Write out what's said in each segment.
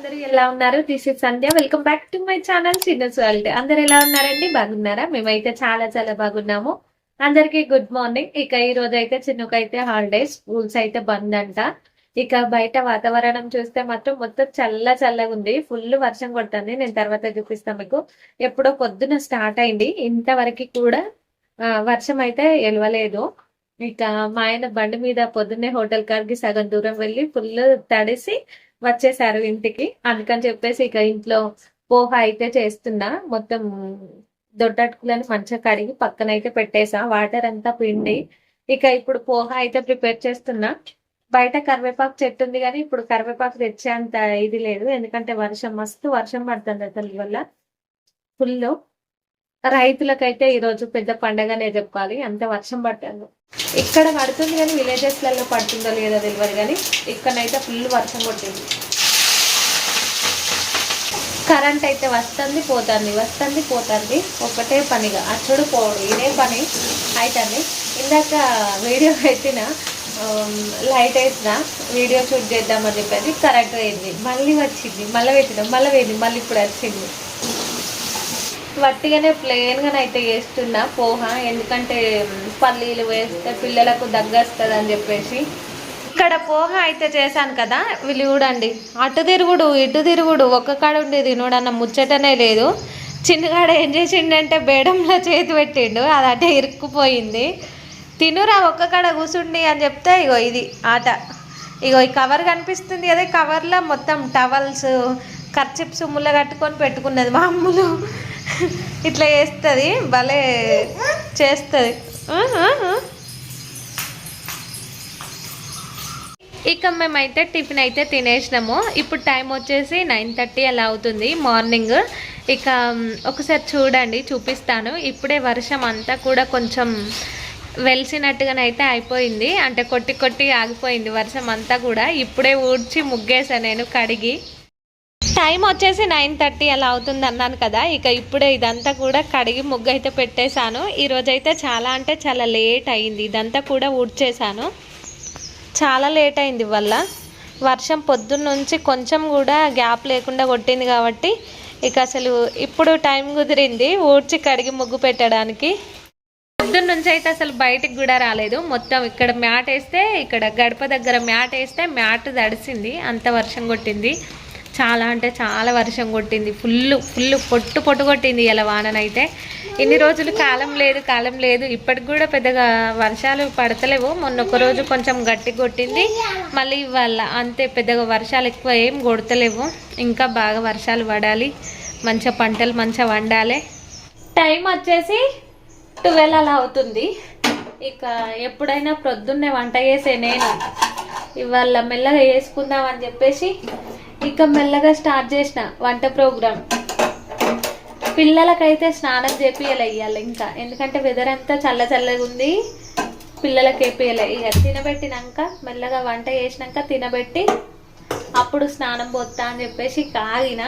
అందరూ ఎలా ఉన్నారు? This is Sandhya welcome back to my channel చిన్న వరల్డ్ అందరు ఎలా ఉన్నారండి? బాగున్నారా? మేమైతే చాలా చాలా బాగున్నాము. అందరికీ గుడ్ మార్నింగ్ ఇక ఈ రోజు అయితే చిన్నకైతే హాలిడేస్ స్కూల్స్ అయితే బంద్ అంట. ఇక బయట వాతావరణం చూస్తే మాత్రం మొత్తం చల్ల చల్లగా ఉంది. ఫుల్ వర్షం కొడుతుంది. నేను తర్వాత చూపిస్తాను మీకు. ఎప్పుడో పొద్దున స్టార్ట్ అయింది. ఇంతవరకు కూడా వర్షం అయితే ఎలవలేదు. ఇక మా ఆయన బండి మీద పొద్దున్నే హోటల్ కాడికి సగం దూరం వెళ్ళి ఫుల్ తడిసి వచ్చేసారు ఇంటికి. అందుకని చెప్పేసి ఇక ఇంట్లో పోహ అయితే చేస్తున్నా. మొత్తం దొడ్డటుకులను మంచిగా కడిగి పక్కన అయితే పెట్టేసా. వాటర్ అంతా పిండి. ఇక ఇప్పుడు పోహ అయితే ప్రిపేర్ చేస్తున్నా. బయట కరివేపాకు చెట్టు ఉంది కానీ ఇప్పుడు కరివేపాకు తెచ్చే అంత ఇది లేదు. ఎందుకంటే వర్షం మస్తు వర్షం పడుతుంది అసలు వల్ల ఫుల్ రైతులకైతే ఈ రోజు పెద్ద పండగనే చెప్పాలి. అంత వర్షం పట్టారు ఇక్కడ పడుతుంది కానీ విలేజెస్లలో పడుతుందో లేదో తెలియదు కానీ ఇక్కడైతే ఫుల్ వర్షం కొట్టింది. కరెంట్ అయితే వస్తుంది పోతుంది వస్తుంది పోతుంది. ఒకటే పనిగా. అచ్చుడు పోవడం ఇదే పని అవుతుంది ఇందాక వీడియో పెట్టిన లైట్ వేసిన వీడియో షూట్ చేద్దామని చెప్పేసి కరెక్ట్ అయింది మళ్ళీ వచ్చింది మళ్ళీ పెట్టినాం మళ్ళీ పోయింది మళ్ళీ ఇప్పుడు వచ్చింది. వట్టిగానే ప్లెయిన్గానే అయితే వేస్తున్నా పోహ ఎందుకంటే పల్లీలు వేస్తే పిల్లలకు దగ్గస్తుంది అని చెప్పేసి. ఇక్కడ పోహ అయితే చేశాను కదా వీళ్ళు చూడండి. అటు తిరుగుడు ఇటు తిరుగుడు ఒక్క కాడ ఉండి తినుడు అన్న ముచ్చటనే లేదు. చిన్నగాడు ఏం చేసిండంటే బేడంలో చేతి పెట్టిండు. అది అటే ఇరుక్కుపోయింది. తినురా ఒక్క కాడ కూర్చుండి అని చెప్తే ఇగో ఇది ఆట. ఇగో ఈ కవర్ కనిపిస్తుంది కదా కవర్లో మొత్తం టవల్స్ కర్చిప్స్ ముళ్ళ కట్టుకొని పెట్టుకున్నది మామూలు ఇట్లా చేస్తుంది భలే చేస్తుంది. ఇక మేమైతే టిఫిన్ అయితే తినేసినాము. ఇప్పుడు టైం వచ్చేసి నైన్ థర్టీ అలా అవుతుంది మార్నింగ్. ఇక ఒకసారి చూడండి చూపిస్తాను. ఇప్పుడే వర్షం అంతా కూడా కొంచెం వెలిసినట్టుగానైతే అయిపోయింది. అంటే కొట్టి కొట్టి ఆగిపోయింది వర్షం అంతా కూడా. ఇప్పుడే ఊడ్చి ముగ్గేసా నేను కడిగి. టైం వచ్చేసి నైన్ థర్టీ అలా అవుతుంది అన్నాను కదా ఇక ఇప్పుడే ఇదంతా కూడా కడిగి ముగ్గు అయితే పెట్టేశాను ఈరోజైతే చాలా అంటే చాలా లేట్ అయింది ఇదంతా కూడా ఊడ్చేశాను. చాలా లేట్ అయింది వల్ల వర్షం పొద్దున్న నుంచి కొంచెం కూడా గ్యాప్ లేకుండా కొట్టింది కాబట్టి ఇక అసలు ఇప్పుడు టైం కుదిరింది ఊడ్చి కడిగి ముగ్గు పెట్టడానికి. పొద్దున్న నుంచి అయితే అసలు బయటికి కూడా రాలేదు. మొత్తం ఇక్కడ మ్యాట్ వేస్తే ఇక్కడ గడప దగ్గర మ్యాట్ వేస్తే మ్యాట్ తడిసింది అంత వర్షం కొట్టింది. చాలా అంటే చాలా వర్షం కొట్టింది. ఫుల్ ఫుల్ పొట్టు పొట్టు కొట్టింది ఇలా వాననైతే. ఇన్ని రోజులు కాలం లేదు కాలం లేదు. ఇప్పటికి కూడా పెద్దగా వర్షాలు పడతలేవు. మొన్న ఒక రోజు కొంచెం గట్టి కొట్టింది. మళ్ళీ ఇవాళ అంతే పెద్దగా వర్షాలు ఎక్కువ ఏం కొడతలేవు. ఇంకా బాగా వర్షాలు పడాలి. మంచిగా పంటలు మంచిగా వండాలి. టైం వచ్చేసి ట్వెల్వ్ అలా అవుతుంది. ఇక ఎప్పుడైనా ప్రొద్దున్నే వంట చేసే నేను. ఇవాళ మెల్లగా వేసుకుందాం అని చెప్పేసి ఇక మెల్లగా స్టార్ట్ చేసిన వంట ప్రోగ్రామ్ పిల్లలకైతే స్నానం చేపియాలి ఇవ్వాలి ఇంకా. ఎందుకంటే వెదర్ అంతా చల్ల చల్లగా ఉంది. పిల్లలకి వేపియాలి ఇక తినబెట్టినాక మెల్లగా వంట చేసినాక తినబెట్టి అప్పుడు స్నానం పోతా అని చెప్పేసి కాగిన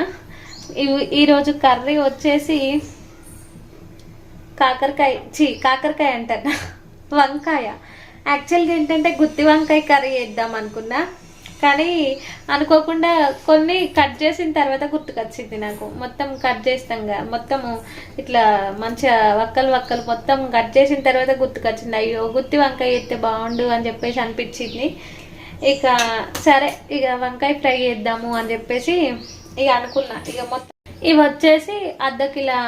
ఈరోజు కర్రీ వచ్చేసి కాకరకాయ చీ కాకరకాయ అంటారు వంకాయ. యాక్చువల్గా ఏంటంటే గుత్తి వంకాయ కర్రీ చేద్దాం అనుకున్నా. కానీ అనుకోకుండా కొన్ని కట్ చేసిన తర్వాత గుర్తుకొచ్చింది నాకు. మొత్తం కట్ చేస్తాంగా మొత్తము ఇట్లా మంచిగా వక్కలు వక్కలు మొత్తం కట్ చేసిన తర్వాత గుర్తుకొచ్చింది. అయ్యో గుత్తి వంకాయ చేస్తే బాగుండు అని చెప్పేసి అనిపించింది. ఇక సరే ఇక వంకాయ ఫ్రై చేద్దాము అని చెప్పేసి ఇక అనుకున్నా. ఇక మొత్తం ఇవి వచ్చేసి అర్ధ కిలో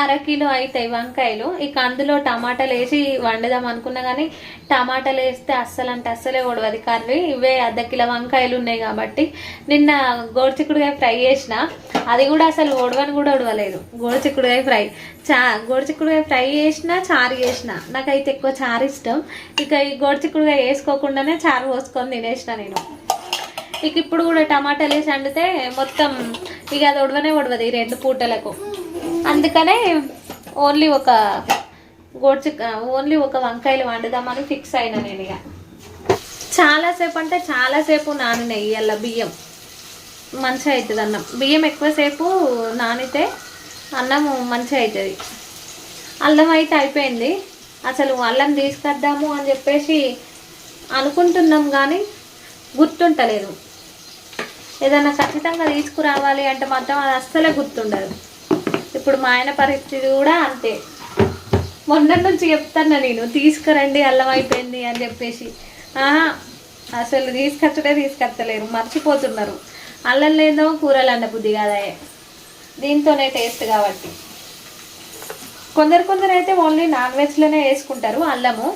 అర కిలో అవుతాయి వంకాయలు. ఇక అందులో టమాటాలు వేసి వండుదాం అనుకున్నా కానీ టమాటాలు వేస్తే అస్సలు అంటే అస్సలే ఉడవది. కర్రీ ఇవే అర్ధ కిలో వంకాయలు ఉన్నాయి కాబట్టి నిన్న గోడిచిక్కుడుగా ఫ్రై చేసిన అది కూడా అసలు ఓడవని కూడా ఉడవలేదు. గోడిచిక్కుడుగా ఫ్రై. చా గోడిచిక్కుడుగా ఫ్రై చేసిన చారు చేసిన నాకైతే ఎక్కువ చారు ఇష్టం. ఇక ఈ గోడిచిక్కుడుగా వేసుకోకుండానే చారు పోసుకొని తినేసిన నేను. ఇక ఇప్పుడు కూడా టమాటాలు వేసి వండితే మొత్తం ఇక అది ఉడవనే ఉడవదు ఈ రెండు పూటలకు. అందుకనే ఓన్లీ ఒక గోడ్చి ఓన్లీ ఒక వంకాయలు వండుదామని ఫిక్స్ అయినా నేను ఇక. చాలాసేపు అంటే చాలాసేపు నానినాయి ఇవాళ బియ్యం. మంచిగా అవుతుంది అన్నం. బియ్యం ఎక్కువసేపు నానితే అన్నం మంచిగా అవుతుంది అల్లం అయితే అయిపోయింది. అసలు అల్లం తీసుకొద్దాము అని చెప్పేసి అనుకుంటున్నాం కానీ గుర్తుంటలేదు. ఏదైనా ఖచ్చితంగా తీసుకురావాలి అంటే మాత్రం అది అస్సలే గుర్తుండదు. ఇప్పుడు మా ఆయన పరిస్థితి కూడా అంతే. మొన్న నుంచి చెప్తాను నేను తీసుకురండి అల్లం అయిపోయింది అని చెప్పేసి. అసలు తీసుకొచ్చడే తీసుకొచ్చలేరు మర్చిపోతున్నారు. అల్లం లేదో కూరలు అన్న బుద్ధి కాదా. దీంతోనే టేస్ట్ కాబట్టి. కొందరు కొందరు అయితే ఓన్లీ నాన్ వెజ్లోనే వేసుకుంటారు అల్లము.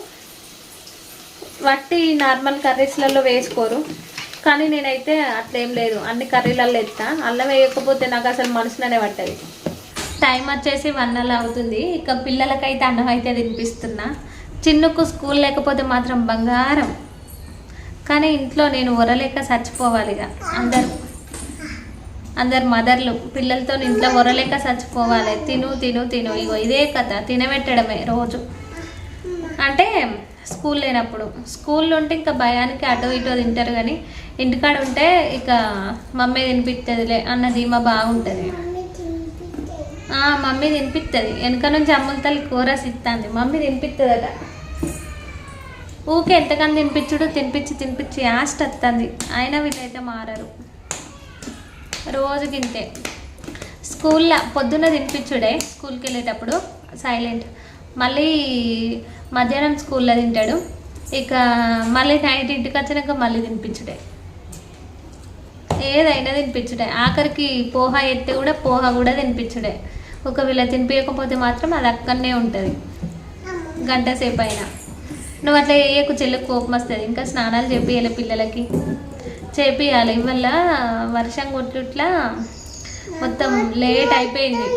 వట్టి నార్మల్ కర్రీస్లలో వేసుకోరు. కానీ నేనైతే అట్లేం లేదు అన్ని కర్రీలలో ఎత్తా అల్లం వేయకపోతే నాకు అసలు మనసులోనే పట్టదు. టైం వచ్చేసి వన్ అలా అవుతుంది. ఇక పిల్లలకైతే అన్నం అయితే తినిపిస్తున్నా. చిన్నకు స్కూల్ లేకపోతే మాత్రం బంగారం. కానీ ఇంట్లో నేను ఒరలేక చచ్చిపోవాలి ఇక. అందరు అందరు మదర్లు పిల్లలతో ఇంట్లో ఒరలేక చచ్చిపోవాలి. తిను తిను తిను. ఇగో ఇదే కథ. తినబెట్టడమే రోజు. అంటే స్కూల్ లేనప్పుడు. స్కూల్లో ఉంటే ఇంకా భయానికి అటో ఇటో తింటారు కానీ ఇంటికాడ ఉంటే ఇక మమ్మీ తినిపిస్తుందిలే అన్న ధీమా బాగుంటుంది. మమ్మీ తినిపిస్తుంది వెనక నుంచి అమ్ముల తల్లి కూర సిత్తాంది. మమ్మీ తినిపిస్తుందట ఊకే ఎంతకని తినిపించుడు? తినిపించి తినిపించి యాస్ట్ వస్తుంది అయినా వీళ్ళైతే మారరు. రోజు తింటే స్కూల్లో పొద్దున్న తినిపించుడే స్కూల్కి వెళ్ళేటప్పుడు సైలెంట్. మళ్ళీ మధ్యాహ్నం స్కూల్లో తింటాడు. ఇక మళ్ళీ నైట్ ఇంటికి వచ్చినాక మళ్ళీ తినిపించుడే. ఏదైనా తినిపించుడే. ఆఖరికి పోహ ఎత్తే కూడా పోహ కూడా తినిపించుడే. ఒకవేళ తినిపించకపోతే మాత్రం అది అక్కడనే ఉంటుంది. గంట సేపు అయినా నువ్వు అట్లా వేయకు చెల్లకు కోపం వస్తుంది. ఇంకా స్నానాలు చేపియాలి పిల్లలకి. చేపియాలి ఇవల్ల వర్షం కొట్టుట్లా మొత్తం లేట్ అయిపోయింది.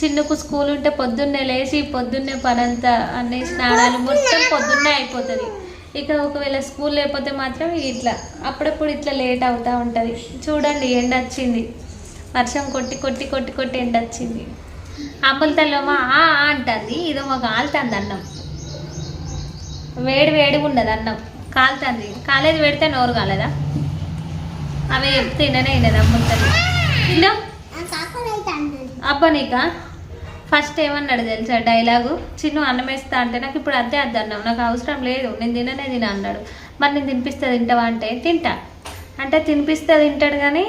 చిన్నకు స్కూల్ ఉంటే పొద్దున్నే లేచి పొద్దున్నే పనంతా అన్ని స్నానాలు మొత్తం పొద్దున్నే అయిపోతుంది. ఇక ఒకవేళ స్కూల్ లేకపోతే మాత్రం ఇట్లా. అప్పుడప్పుడు ఇట్లా లేట్ అవుతూ ఉంటుంది. చూడండి ఎండ వచ్చింది. వర్షం కొట్టి కొట్టి కొట్టి కొట్టి ఎండ వచ్చింది. అమ్ముల ఆ అంటుంది. ఇదో మా కాలుతుంది అన్నం. వేడి వేడిగా ఉండదు అన్నం. కాలుతుంది. కాలేజ్ పెడితే నోరు కాలేదా? అవి చెప్తే తిననే వినదు అమ్ముల తల్లి అబ్బా నీకా? ఫస్ట్ ఏమన్నాడు తెలుసా డైలాగు? చిన్న అన్నం వేస్తా అంటే నాకు ఇప్పుడు అదే అద్దు అన్నావు నాకు అవసరం లేదు. నేను తిననే తిన అన్నాడు. మరి నేను తినిపిస్తా తింటావా అంటే? తింటా. అంటే తినిపిస్తే తింటాడు కానీ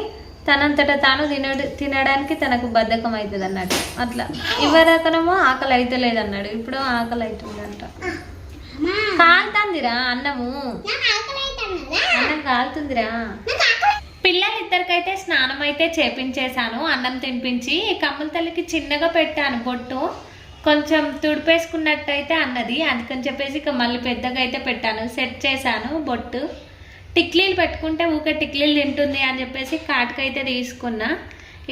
తనంతట తాను తినడు తినడానికి తనకు బద్ధకం అవుతుంది అన్నాడు అట్లా. ఇవ్వరకనమో ఆకలి అవుతలేదు అన్నాడు ఇప్పుడు ఆకలి అవుతుందంట కాలుతుందిరా అన్నము. అన్నం కాలుతుందిరా. పిల్లలు ఇద్దరికైతే స్నానం అయితే చేపించేశాను అన్నం తినిపించి కమ్మల తల్లికి చిన్నగా పెట్టాను బొట్టు. కొంచెం తుడిపేసుకున్నట్టయితే అన్నది. అందుకని చెప్పేసి ఇక మళ్ళీ పెద్దగా అయితే పెట్టాను. సెట్ చేశాను బొట్టు. టిక్లీలు పెట్టుకుంటే ఊకే టిక్లీలు తింటుంది అని చెప్పేసి కాటుకైతే తీసుకున్నా.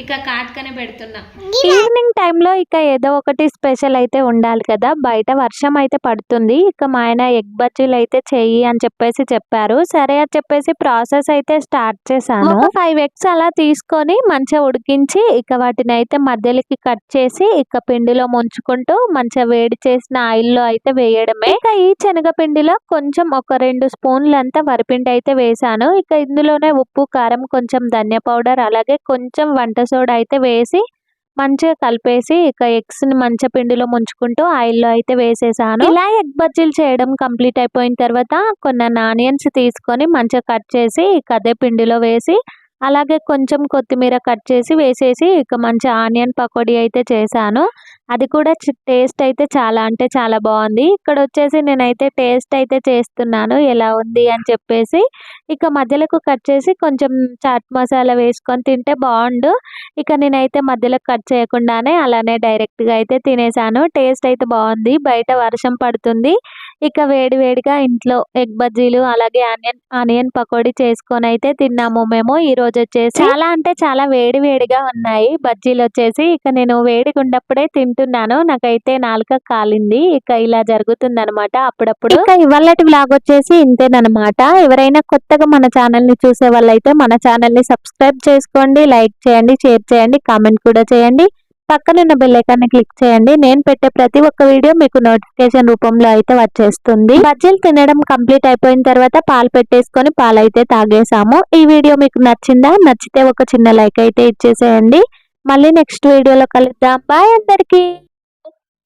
ఇక కాటుకనే పెడుతున్నా. ఈవినింగ్ టైంలో ఇక ఏదో ఒకటి స్పెషల్ అయితే ఉండాలి కదా. బయట వర్షం అయితే పడుతుంది. ఇక మా ఆయన ఎగ్ బజ్జీలు అయితే చెయ్యి అని చెప్పేసి చెప్పారు. సరే అని చెప్పేసి ప్రాసెస్ అయితే స్టార్ట్ చేశాను. ఒక ఫైవ్ ఎగ్స్ అలా తీసుకొని మంచిగా ఉడికించి ఇక వాటిని అయితే మధ్యలోకి కట్ చేసి ఇక పిండిలో ముంచుకుంటూ మంచిగా వేడి చేసిన ఆయిల్లో అయితే వేయడమే. ఇక ఈ శనగపిండిలో కొంచెం ఒక రెండు స్పూన్లు అంతా వరిపిండి అయితే వేసాను ఇక ఇందులోనే ఉప్పు కారం కొంచెం ధనియా పౌడర్ అలాగే కొంచెం వంట సోడా అయితే వేసి మంచిగా కలిపేసి ఇక ఎగ్స్ని మంచిగా పిండిలో ముంచుకుంటూ ఆయిల్లో అయితే వేసేసాను. ఇలా ఎగ్ బజ్జీలు చేయడం కంప్లీట్ అయిపోయిన తర్వాత కొన్ని ఆనియన్స్ తీసుకొని మంచిగా కట్ చేసి ఇక అదే పిండిలో వేసి అలాగే కొంచెం కొత్తిమీర కట్ చేసి వేసేసి ఇక మంచి ఆనియన్ పకోడీ అయితే చేశాను. అది కూడా టేస్ట్ అయితే చాలా అంటే చాలా బాగుంది. ఇక్కడ వచ్చేసి నేనైతే టేస్ట్ అయితే చేస్తున్నాను. ఎలా ఉంది అని చెప్పేసి ఇక మధ్యలోకి కట్ చేసి కొంచెం చాట్ మసాలా వేసుకొని తింటే బాగుండు. ఇక నేనైతే మధ్యలో కట్ చేయకుండానే అలానే డైరెక్ట్గా అయితే తినేసాను. టేస్ట్ అయితే బాగుంది. బయట వర్షం పడుతుంది. ఇక వేడి వేడిగా ఇంట్లో ఎగ్ బజ్జీలు అలాగే ఆనియన్ ఆనియన్ పకోడీ చేసుకొని అయితే తిన్నాము మేము. ఈ రోజు వచ్చేసి చాలా అంటే చాలా వేడి వేడిగా ఉన్నాయి బజ్జీలు వచ్చేసి. ఇక నేను వేడిగా ఉన్నప్పుడే తింటున్నాను. నాకైతే నాలుక కాలింది. ఇక ఇలా జరుగుతుంది అనమాట అప్పుడప్పుడు. ఇక ఇవాళటి వ్లాగ్ వచ్చేసి ఇంతేనమాట ఎవరైనా కొత్తగా మన ఛానల్ని చూసే వాళ్ళైతే మన ఛానల్ని సబ్స్క్రైబ్ చేసుకోండి లైక్ చేయండి షేర్ చేయండి కామెంట్ కూడా చేయండి. పక్కనున్న బెల్ ఐకాన్ని క్లిక్ చేయండి. నేను పెట్టే ప్రతి ఒక్క వీడియో మీకు నోటిఫికేషన్ రూపంలో అయితే వచ్చేస్తుంది. బజ్జీలు తినడం కంప్లీట్ అయిపోయిన తర్వాత పాలు పెట్టేసుకొని పాలు అయితే తాగేసాము ఈ వీడియో మీకు నచ్చిందా? నచ్చితే ఒక చిన్న లైక్ అయితే ఇచ్చేసేయండి. మళ్ళీ నెక్స్ట్ వీడియోలో కలుద్దాం. బాయ్ అందరికీ.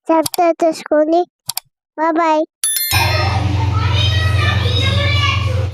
సబ్స్క్రైబ్ చేసుకోండి బాయ్